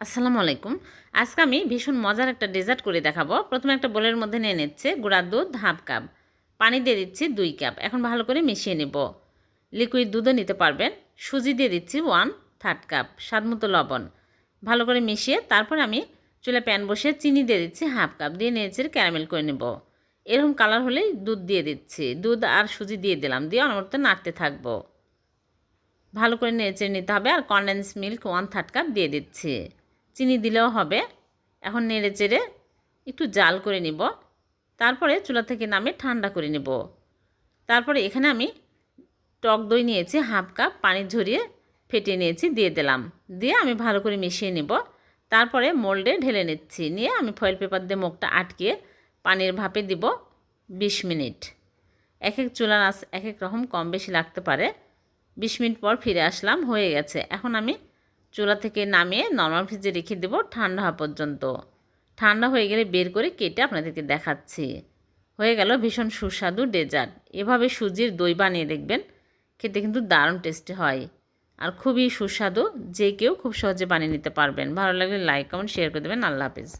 আসসালামু আলাইকুম। আজকে আমি ভীষণ মজার একটা ডেজার্ট করে দেখাবো। প্রথমে একটা বোলের মধ্যে নিয়ে নিচ্ছে গুঁড়ার দুধ হাফ কাপ। পানি দিয়ে দিচ্ছি দুই কাপ। এখন ভালো করে মিশিয়ে নেব। লিকুইড দুধও নিতে পারবেন। সুজি দিয়ে দিচ্ছি ওয়ান থার্ড কাপ স্বাদ মতো লবণ। ভালো করে মিশিয়ে তারপর আমি চুলে প্যান বসিয়ে চিনি দিয়ে দিচ্ছি হাফ কাপ। দিয়ে নিয়েছি ক্যারামেল করে নেব। এরকম কালার হলেই দুধ দিয়ে দিচ্ছি। দুধ আর সুজি দিয়ে দিলাম। দিয়ে অনবরত নাড়তে থাকব। ভালো করে নেড়ে নিতে হবে। আর condensed milk one third cup দিয়ে দিচ্ছি। চিনি দিলেও হবে। এখন নেড়ে চেড়ে একটু জাল করে নিব। তারপরে চুলা থেকে নামে ঠান্ডা করে নেব। তারপরে এখানে আমি টক দই নিয়েছি, হাফ কাপ পানি ঝরিয়ে ফেটিয়ে নিয়েছি, দিয়ে দিলাম। দিয়ে আমি ভালো করে মিশিয়ে নেব। তারপরে মোল্ডে ঢেলে নিচ্ছি। নিয়ে আমি ফয়েল পেপার দিয়ে মুখটা আটকে পানির ভাপে দিব বিশ মিনিট। এক এক চুলার আঁচ এক এক রকম কম বেশি লাগতে পারে। বিশ মিনিট পর ফিরে আসলাম, হয়ে গেছে। এখন আমি চুলা থেকে নামিয়ে নর্মাল ফ্রিজে রেখে দেব ঠান্ডা হওয়া পর্যন্ত। ঠান্ডা হয়ে গেলে বের করে কেটে আপনাদেরকে দেখাচ্ছি। হয়ে গেল ভীষণ সুস্বাদু ডেজার্ট এভাবে সুজির দই বানিয়ে দেখবেন, খেতে কিন্তু দারুণ টেস্টি হয়। আর খুবই সুস্বাদু, যে কেউ খুব সহজে বানিয়ে নিতে পারবেন। ভালো লাগলে লাইক কমেন্ট শেয়ার করে দেবেন। আল্লাহ হাফিজ।